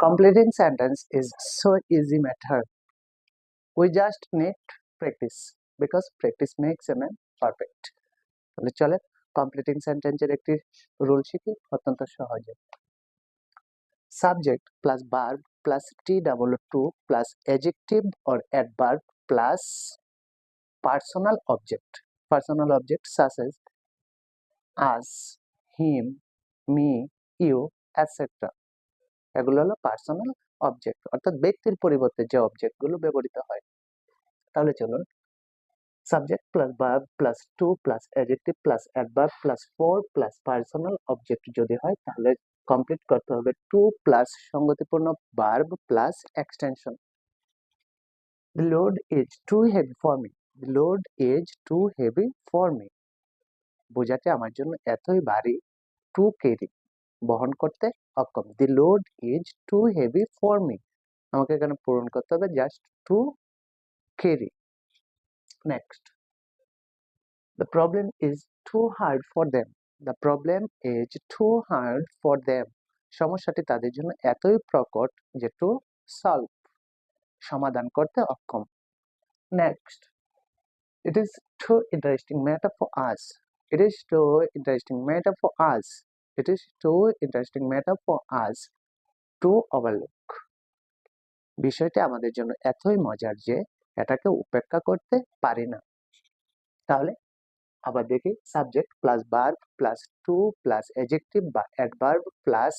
completing sentence is so easy matter we just need practice, because practice makes a man perfect. তাহলে চলে completing সেন্টেন্সের একটি rule শিখি, অত্যন্ত সহজে। Subject plus verb plus T double too plus adjective or adverb plus personal object personal object such as us him me you etcetera এগুলো হলো personal object অর্থাৎ ব্যক্তির পরিবর্তে যে অবজেক্টগুলো ব্যবহৃত হয় তাহলে চলুন subject plus verb plus too plus adjective plus adverb plus for plus personal object যদি হয়, তাহলে কমপ্লিট করতে হবে টু প্লাস সঙ্গতিপূর্ণ verb plus extension The load is too heavy for me. The load is too heavy for me. বোঝাতে আমার জন্য এতই ভারী টু কেরি বহন করতে অক্ষম। The load is too heavy for me আমাকে এখানে পূরণ করতে হবে just to carry next the problem is too hard for them the problem is too hard for them সমস্যাটি তাদের জন্য এতই প্রকট যে টু সলভ সমাধান করতে অক্ষম। Next it is too interesting matter for us it is too interesting matter for us it is too interesting matter for us to overlook বিষয়টি আমাদের জন্য এতই মজার যে এটাকে উপেক্ষা করতে পারি না। তাহলে আবার দেখি subject plus verb plus too plus adjective বা অ্যাডভার্ব প্লাস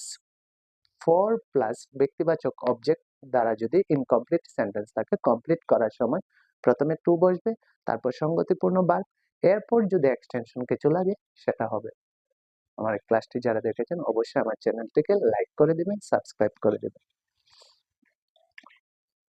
ফর প্লাস ব্যক্তিবাচক অবজেক্ট দ্বারা যদি ইনকমপ্লিট সেন্টেন্স থাকে কমপ্লিট করার সময় প্রথমে টু বসবে, তারপর সঙ্গতিপূর্ণ ভার্ব এরপর যদি এক্সটেনশন কিছু লাগে, সেটা হবে। আমার ক্লাসটি যারা দেখেছেন অবশ্যই আমার চ্যানেলটিকে লাইক করে দিবেন সাবস্ক্রাইব করে দিবেন।